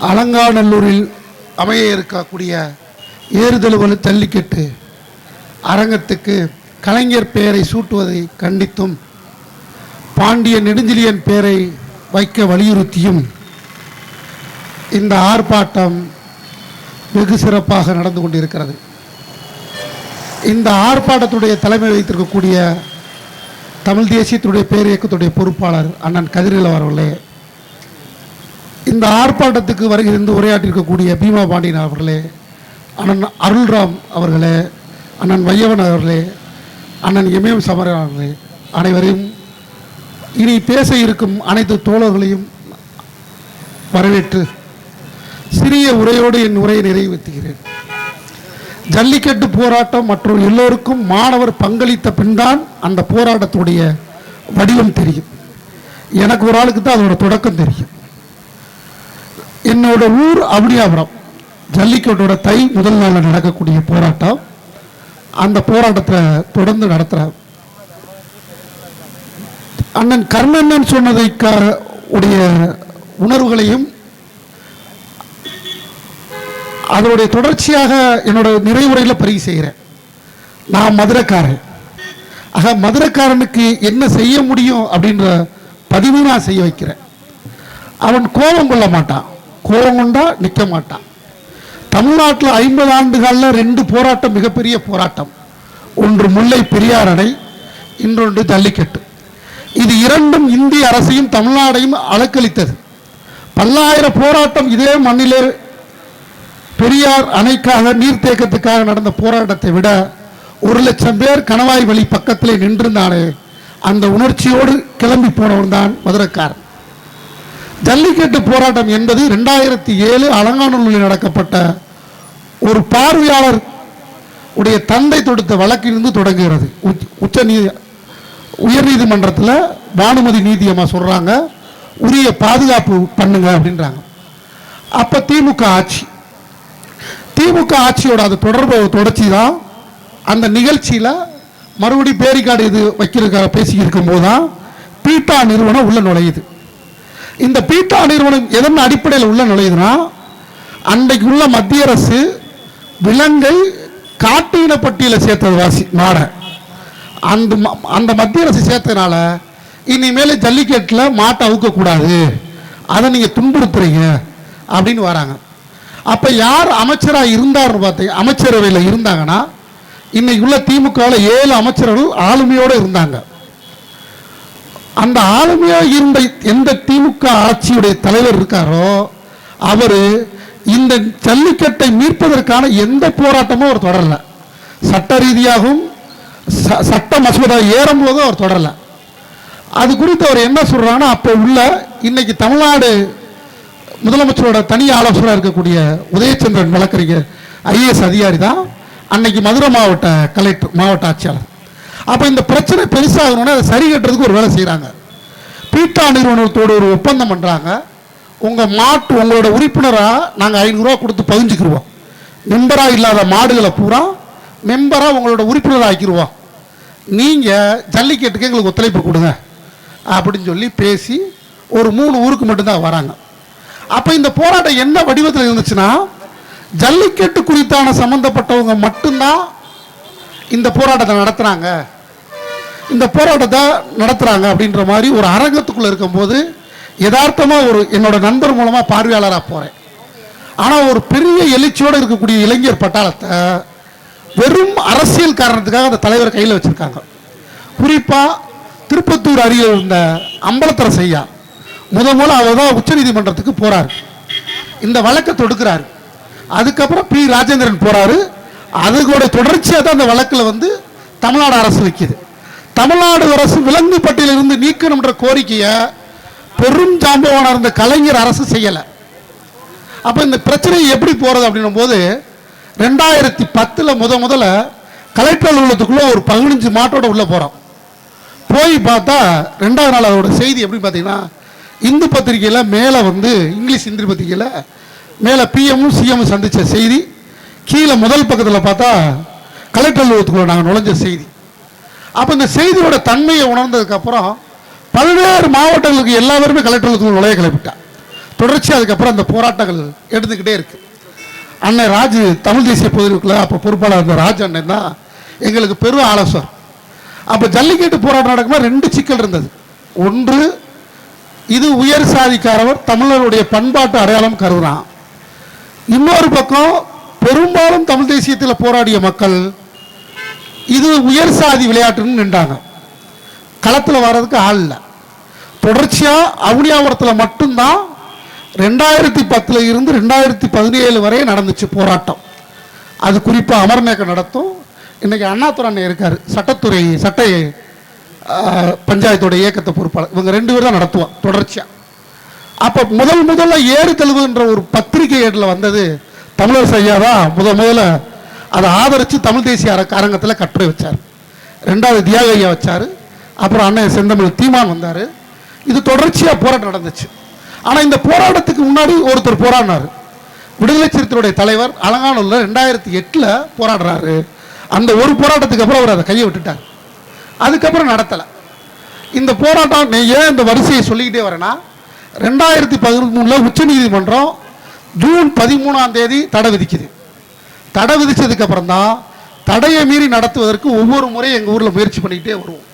அலங்காநல்லூரில் அமைய இருக்கக்கூடிய ஏறுதழுவலு ஜல்லிக்கட்டு அரங்கத்துக்கு கலைஞர் பெயரை சூட்டுவதை கண்டித்தும் பாண்டிய நெடுஞ்செழியன் பெயரை வைக்க வலியுறுத்தியும் இந்த ஆர்ப்பாட்டம் வெகு சிறப்பாக நடந்து கொண்டிருக்கிறது. இந்த ஆர்ப்பாட்டத்துடைய தலைமை வைத்திருக்கக்கூடிய தமிழ் தேசியத்துடைய பேர் இயக்கத்துடைய பொறுப்பாளர் அண்ணன் கதிரில் அவர்களே இந்த ஆர்ப்பாட்டத்துக்கு வருகிறது உரையாற்றிருக்கக்கூடிய பீமா பாண்டியன் அவர்களே அண்ணன் அருள்ராம் அவர்களே அண்ணன் வையவன் அவர்களே அண்ணன் எம்எம் சமரன் அவர்களே அனைவரையும் இனி பேச இருக்கும் அனைத்து தோழர்களையும் வரவேற்று சிறிய உரையோடு என் உரையை நிறைவேற்றுகிறேன் ஜல்லிக்கட்டு போராட்டம் மற்றும் எல்லோருக்கும் மாணவர் பங்களித்த பின்தான் அந்த போராட்டத்துடைய வடிவம் தெரியும். எனக்கு ஒரு ஆளுக்கு தான் அதோட தொடக்கம் தெரியும். என்னோட ஊர் அவனியாபுரம். ஜல்லிக்கட்டோட தை முதல் நாளில் நடக்கக்கூடிய போராட்டம். அந்த போராட்டத்தை தொடர்ந்து நடத்துகிறார் அண்ணன் கர்ணன் சொன்னதை உடைய உணர்வுகளையும் அதனுடைய தொடர்ச்சியாக என்னோட நிறைவுரையில் பதிவு செய்கிறேன். நான் மதுரைக்காரன். ஆக மதுரைக்காரனுக்கு என்ன செய்ய முடியும் அப்படின்ற பதிவு நான் செய்ய வைக்கிறேன். அவன் கோபம் கொள்ள மாட்டான். கோபங்கொண்டா நிற்க மாட்டான். தமிழ்நாட்டில் ஐம்பது ஆண்டுகளில் ரெண்டு போராட்டம் மிகப்பெரிய போராட்டம். ஒன்று முல்லை பெரியார் அணை இன்னொன்று ஜல்லிக்கட்டு. இது இரண்டும் இந்திய அரசையும் தமிழ்நாடையும் அலக்களித்தது பல்லாயிரம் போராட்டம் இதே மண்ணிலே பெரியார் அணைக்காக நீர்த்தேக்கத்துக்காக நடந்த போராட்டத்தை விட ஒரு லட்சம் பேர் கணவாய் வழி பக்கத்திலே நின்றிருந்தானே அந்த உணர்ச்சியோடு கிளம்பி போனவன் தான் மதுரக்காரன். ஜல்லிக்கட்டு போராட்டம் என்பது ரெண்டாயிரத்தி ஏழு அலங்காநல்லூரில் நடக்கப்பட்ட ஒரு பார்வையாளர் உடைய தந்தை தொடுத்த வழக்கிலிருந்து தொடங்குகிறது. உச்ச- உச்ச நீ உயர்நீதிமன்றத்தில் பானுமதி நீதியம்மா சொல்கிறாங்க உரிய பாதுகாப்பு பண்ணுங்க அப்படின்றாங்க. அப்போ திமுக ஆட்சி. திமுக ஆட்சியோட அது தொடர்பு தொடர்ச்சி தான். அந்த நிகழ்ச்சியில் மறுபடி பேரிக்காடு இது வைக்கிறதுக்காக பேசியிருக்கும் போது தான் பீட்டா நிறுவனம் உள்ள நுழையுது. இந்த பீட்டா நிறுவனம் எதன் அடிப்படையில் உள்ள நுழையுதுன்னா அன்றைக்கு உள்ள மத்திய அரசு விலங்கை காட்டு இனப்பட்டியலில் சேர்த்தது வாசி நாட. அந்த ம- அந்த மத்திய அரசு சேர்த்ததுனால இனிமேல் ஜல்லிக்கட்டில் மாட்டை அவுக்கக்கூடாது. அதை நீங்கள் துன்புறுத்துறீங்க அப்படின்னு வராங்க. அப்போ யார் அமைச்சராக இருந்தார்னு பார்த்தீங்க அமைச்சரவையில் இருந்தாங்கன்னா இன்னைக்கு உள்ள திமுகவில் ஏழு அமைச்சர்கள் ஆளுமையோடு இருந்தாங்க. அந்த ஆளுமையாக இருந்த எந்த திமுக ஆட்சியுடைய தலைவர் இருக்காரோ அவர் இந்த ஜல்லிக்கட்டை மீட்பதற்கான எந்த போராட்டமும் அவர் தொடரல. சட்ட ரீதியாகவும் ச- சட்ட மசோதா ஏறும்போதும் அவர் தொடரல. அது குறித்து அவர் என்ன சொல்றாங்கன்னா அப்போ உள்ள இன்னைக்கு தமிழ்நாடு முதலமைச்சரோட தனி ஆலோசனை இருக்கக்கூடிய உதயச்சந்திரன் வழக்கறிஞர் ஐஏஎஸ் அதிகாரி தான். அன்னைக்கு மதுரை மாவட்ட கலெக்டர் மாவட்ட ஆட்சியாளர். அப்போ இந்த பிரச்சனை பெருசாகணும்னா அதை சரி கட்டுறதுக்கு ஒரு வேலை செய்கிறாங்க பீட்டா நிறுவனத்தோடு ஒரு ஒப்பந்தம் பண்ணுறாங்க உங்கள் மாட்டு உங்களோட உறுப்பினராக நாங்கள் ஐநூறுரூவா கொடுத்து பதிஞ்சுக்கிடுவோம் மெம்பராக இல்லாத மாடுகளை பூரா மெம்பராக உங்களோட உறுப்பினராக ஆக்கிடுவோம் நீங்கள் ஜல்லிக்கட்டுக்கு எங்களுக்கு ஒத்துழைப்பு கொடுங்க. அப்படின்னு சொல்லி பேசி ஒரு மூணு ஊருக்கு மட்டும்தான் வராங்க. அப்போ இந்த போராட்டம் என்ன வடிவத்தில் இருந்துச்சுன்னா ஜல்லிக்கட்டு குறித்தான சம்மந்தப்பட்டவங்க மட்டும்தான் இந்த போராட்டத்தை நடத்துகிறாங்க இந்த போராட்டத்தை நடத்துகிறாங்க அப்படின்ற மாதிரி ஒரு அரங்கத்துக்குள்ளே இருக்கும்போது யதார்த்தமாக ஒரு என்னோட நண்பர் மூலமாக பார்வையாளராக போகிறேன் ஆனால் ஒரு பெரிய எழுச்சியோடு இருக்கக்கூடிய இளைஞர் பட்டாளத்தை வெறும் அரசியல் காரணத்துக்காக அந்த தலைவர் கையில் வச்சுருக்காங்க. குறிப்பாக திருப்பத்தூர் அருகே இருந்த அம்பலத்தில் செய்யா முத முதல்ல அவர் தான் உச்சநீதிமன்றத்துக்கு போகிறார் இந்த வழக்கை தொடுக்கிறார். அதுக்கப்புறம் பி. ராஜேந்திரன் போகிறாரு அதுக்கூட தொடர்ச்சியாக தான் அந்த வழக்கில் வந்து தமிழ்நாடு அரசு வைக்கிது தமிழ்நாடு அரசு விலங்கு பட்டியலிருந்து நீக்கணுன்ற கோரிக்கையை பெரும் ஜாம்பவான இருந்த கலைஞர் அரசு செய்யலை. அப்போ இந்த பிரச்சனை எப்படி போகிறது அப்படின்னும் போது ரெண்டாயிரத்தி பத்தில் முத முதல்ல கலெக்டர் அலுவலகத்துக்குள்ளே ஒரு பதினஞ்சு மாட்டோட உள்ளே போகிறோம் போய் பார்த்தா ரெண்டாவது நாள் அதோட செய்தி எப்படி பார்த்தீங்கன்னா இந்து பத்திரிகையில் மேலே வந்து இங்கிலீஷ் இந்து பத்திரிகையில் மேலே பிஎம்மும் சிஎம்மும் சந்தித்த செய்தி கீழே முதல் பக்கத்தில் பார்த்தா கலெக்டர் அலுவலகத்துக்குள்ள நாங்கள் நுழைஞ்ச செய்தி. அப்போ இந்த செய்தியோட தன்மையை உணர்ந்ததுக்கப்புறம் பல்வேறு மாவட்டங்களுக்கு எல்லாருமே கலெக்டர் அலுவலகத்துக்குள்ள நுழைய கிளப்பிட்டா தொடர்ச்சி அதுக்கப்புறம் அந்த போராட்டங்கள் எடுத்துக்கிட்டே இருக்கு. அண்ணன் ராஜு தமிழ் தேசிய பொதுக்குள்ள அப்போ பொறுப்பாளர் இருந்த ராஜ் அண்ணன் தான் எங்களுக்கு பெரும் ஆலோசனை அப்போ ஜல்லிக்கட்டு போராட்டம் நடக்கும்போது ரெண்டு சிக்கல் இருந்தது. ஒன்று இது உயர் சாதிக்காரவர் தமிழருடைய பண்பாட்டு அடையாளம் கருதுறான். இன்னொரு பக்கம் பெரும்பாலும் தமிழ் தேசியத்தில் போராடிய மக்கள் இது உயர் சாதி விளையாட்டுன்னு நின்றாங்க. களத்தில் வர்றதுக்கு ஆள் இல்லை. தொடர்ச்சியாக அவுனியாபுரத்தில் மட்டும்தான் ரெண்டாயிரத்தி பத்தில் இருந்து ரெண்டாயிரத்தி பதினேழு வரையும் நடந்துச்சு போராட்டம். அது குறிப்பாக அமர்நேக்கம் நடத்தும். இன்றைக்கி அண்ணாதுரை அண்ணன் இருக்கார். சட்டத்துறை சட்ட பஞ்சாயத்தோட இயக்கத்தை பொறுப்பாளர். இவங்க ரெண்டு பேர் தான் நடத்துவோம் தொடர்ச்சியாக அப்போ முதல் முதல்ல ஏறு தெளிவுன்ற ஒரு பத்திரிகை ஏட்டில் வந்தது தமிழரசு ஐயா தான் முத முதல்ல அதை ஆதரித்து தமிழ் தேசிய அர அரங்கத்தில் கட்டுரை வச்சார். ரெண்டாவது தியாக ஐயா வச்சார். அப்புறம் அண்ணன் செந்தமிழ் தீமான் வந்தார். இது தொடர்ச்சியாக போராட்டம் நடந்துச்சு. ஆனால் இந்த போராட்டத்துக்கு முன்னாடி ஒருத்தர் போராடினார். விடுதலை சிறுத்தையுடைய தலைவர் அலங்காநல்லூரில் ரெண்டாயிரத்தி எட்டில் போராடுறாரு. அந்த ஒரு போராட்டத்துக்கு அப்புறம் அவர் அதை கையை விட்டுட்டார். அதுக்கப்புறம் நடத்தலை. இந்த போராட்டம் நீ ஏன் இந்த வரிசையை சொல்லிக்கிட்டே வரேன்னா ரெண்டாயிரத்தி பதிமூணில் உச்சநீதிமன்றம் ஜூன் பதிமூணாம் தேதி தடை விதிக்குது. தடை விதிச்சதுக்கு அப்புறம் தான் தடையை மீறி நடத்துவதற்கு ஒவ்வொரு முறையும் எங்கள் ஊரில் முயற்சி பண்ணிக்கிட்டே வருவோம்.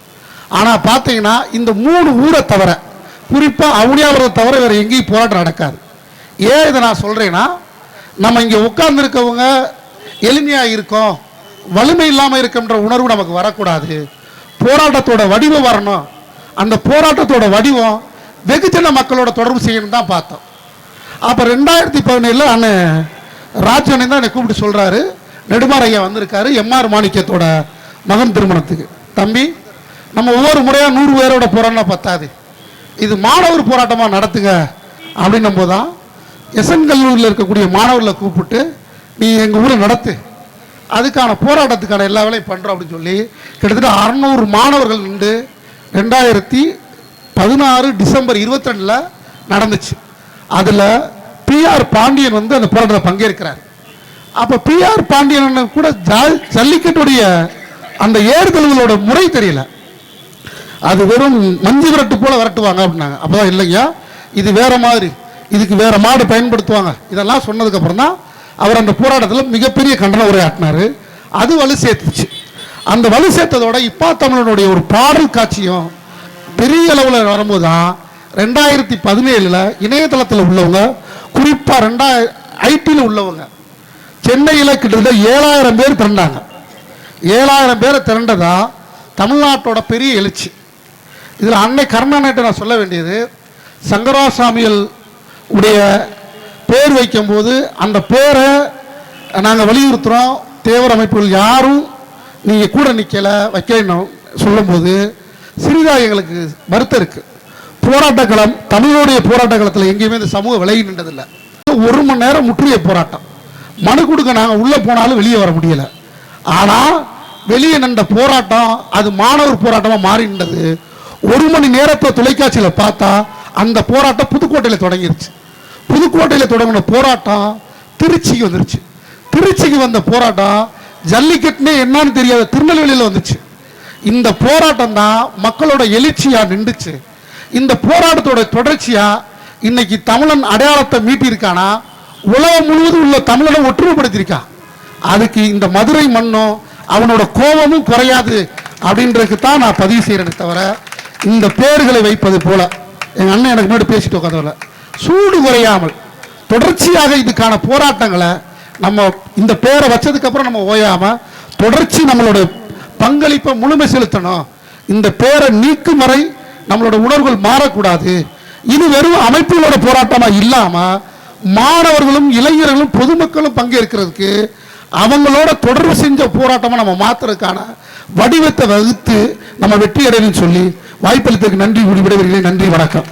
ஆனால் பார்த்தீங்கன்னா இந்த மூணு ஊரை தவிர குறிப்பாக அவனியாவரத்தை தவிர வேறு எங்கேயும் போராட்டம் நடக்காது. ஏன் இதை நான் சொல்கிறேன்னா நம்ம இங்கே உட்கார்ந்துருக்கவங்க எளிமையாக இருக்கோம் வலிமை இல்லாமல் இருக்கின்ற உணர்வு நமக்கு வரக்கூடாது. போராட்டத்தோட வடிவம் வரணும். அந்த போராட்டத்தோட வடிவம் வெகுஜன மக்களோட தொடர்பு செய்யணும் தான் பார்த்தோம். அப்போ ரெண்டாயிரத்தி பதினேழில் அண்ணன் ராஜனை தான் என்னை கூப்பிட்டு சொல்கிறாரு நெடுமார் ஐயா வந்திருக்காரு எம்ஆர் மாணிக்கத்தோட மகன் திருமணத்துக்கு. தம்பி நம்ம ஒவ்வொரு முறையாக நூறு பேரோட போகிறோம்னா பத்தாது. இது மாணவர் போராட்டமாக நடத்துங்க அப்படின்னும் போது தான் எஸ்என் கல்லூரியில் இருக்கக்கூடிய மாணவர்களை கூப்பிட்டு நீ எங்கள் ஊரை நடத்து. அதுக்கான போராட்டத்துக்கான எல்லா வேலையும் பண்ணுறோம் அப்படின்னு சொல்லி கிட்டத்தட்ட அறநூறு மாணவர்கள் நின்று ரெண்டாயிரத்தி பதினாறு டிசம்பர் இருபத்தி ரெண்டில் நடந்துச்சு. அதில் பிஆர் பாண்டியன் வந்து அந்த போராட்டத்தில் பங்கேற்கிறார். அப்போ பிஆர் பாண்டியன் கூட ஜல்லிக்கட்டுடைய அந்த ஏறுதல்களோட முறை தெரியல. அது வெறும் மஞ்சு விரட்டு போல விரட்டுவாங்க அப்படின்னாங்க. அப்போதான் இல்லைங்க இது வேற மாதிரி இதுக்கு வேற மாடு பயன்படுத்துவாங்க. இதெல்லாம் சொன்னதுக்கப்புறம் தான் அவர் அந்த போராட்டத்தில் மிகப்பெரிய கண்டன உரையாட்டினார் அது வலு சேர்த்துச்சு. அந்த வலு சேர்த்ததோட இப்பா தமிழனுடைய ஒரு பாடல் காட்சியும் பெரிய அளவில் வரும்போது தான் ரெண்டாயிரத்தி பதினேழில் இணையதளத்தில் உள்ளவங்க குறிப்பாக ரெண்டாயிர ஐடியில் உள்ளவங்க. சென்னையில் கிட்டத்தட்ட ஏழாயிரம் பேர் திரண்டாங்க ஏழாயிரம் பேரை திரண்டதா தமிழ்நாட்டோட பெரிய எழுச்சி. இதில் அன்னை கருணாநிதி நான் சொல்ல வேண்டியது சங்கராசாமிகள் உடைய பேர் வைக்கும்போது அந்த பேரை நாங்கள் வலியுறுத்துகிறோம் தேவர் அமைப்புகள் யாரும் நீங்கள் கூட நிற்கலை வைக்கணும் சொல்லும்போது சிறிதாக எங்களுக்கு வருத்தம் இருக்குது போராட்டக்களம் போராட்ட போராட்டக்களத்தில் எங்கேயுமே இந்த சமூகம் விலகி நின்றதில்லை. ஒரு மணி நேரம் முற்றிய போராட்டம். மனு கொடுக்க நாங்கள் உள்ளே போனாலும் வெளியே வர முடியலை. ஆனால் வெளியே நின்ற போராட்டம் அது மாணவர் போராட்டமாக மாறி நின்றது. ஒரு மணி நேரத்தை தொலைக்காட்சியில் பார்த்தா அந்த போராட்டம் புதுக்கோட்டையில் தொடங்கிருச்சு. புதுக்கோட்டையில் தொடங்கின போராட்டம் திருச்சிக்கு வந்துருச்சு. திருச்சிக்கு வந்த போராட்டம் ஜல்லிக்கட்டுனே என்னன்னு தெரியாத திருநெல்வேலியில் வந்துச்சு. இந்த போராட்டம் தான் மக்களோட எழுச்சியாக நின்றுச்சு. இந்த போராட்டத்தோட தொடர்ச்சியா இன்னைக்கு தமிழன் அடையாளத்தை மீட்டியிருக்கானா? உலகம் முழுவதும் உள்ள தமிழனை ஒற்றுமைப்படுத்தியிருக்கான் அதுக்கு இந்த மதுரை மண்ணும் அவனோட கோபமும் குறையாது அப்படின்றதுக்கு தான் நான் பதிவு செய்கிறேனே தவிர இந்த பேர்களை வைப்பது போல எங்க அண்ணன் எனக்கு முன்னாடி பேசிட்டு உட்காந்தவர சூடு குறையாமல் தொடர்ச்சியாக இதுக்கான போராட்டங்களை நம்ம இந்த பேரை வச்சதுக்கு அப்புறம் நம்ம ஓயாம தொடர்ச்சி நம்மளோட பங்களிப்பை முழுமை செலுத்தணும். இந்த பேரை நீக்கும் வரை நம்மளோட உணர்வுகள் மாறக்கூடாது. இது வெறும் அமைப்புகளோட போராட்டமா இல்லாம மாணவர்களும் இளைஞர்களும் பொதுமக்களும் பங்கேற்கிறதுக்கு அவங்களோட தொடர்பு செஞ்ச போராட்டமா நம்ம மாத்துறதுக்கான வடிவத்தை வகுத்து நம்ம வெற்றி அடையணும்னு சொல்லி வாய்ப்பளித்ததுக்கு நன்றி விடைபெறுகிறேன் நன்றி வணக்கம்.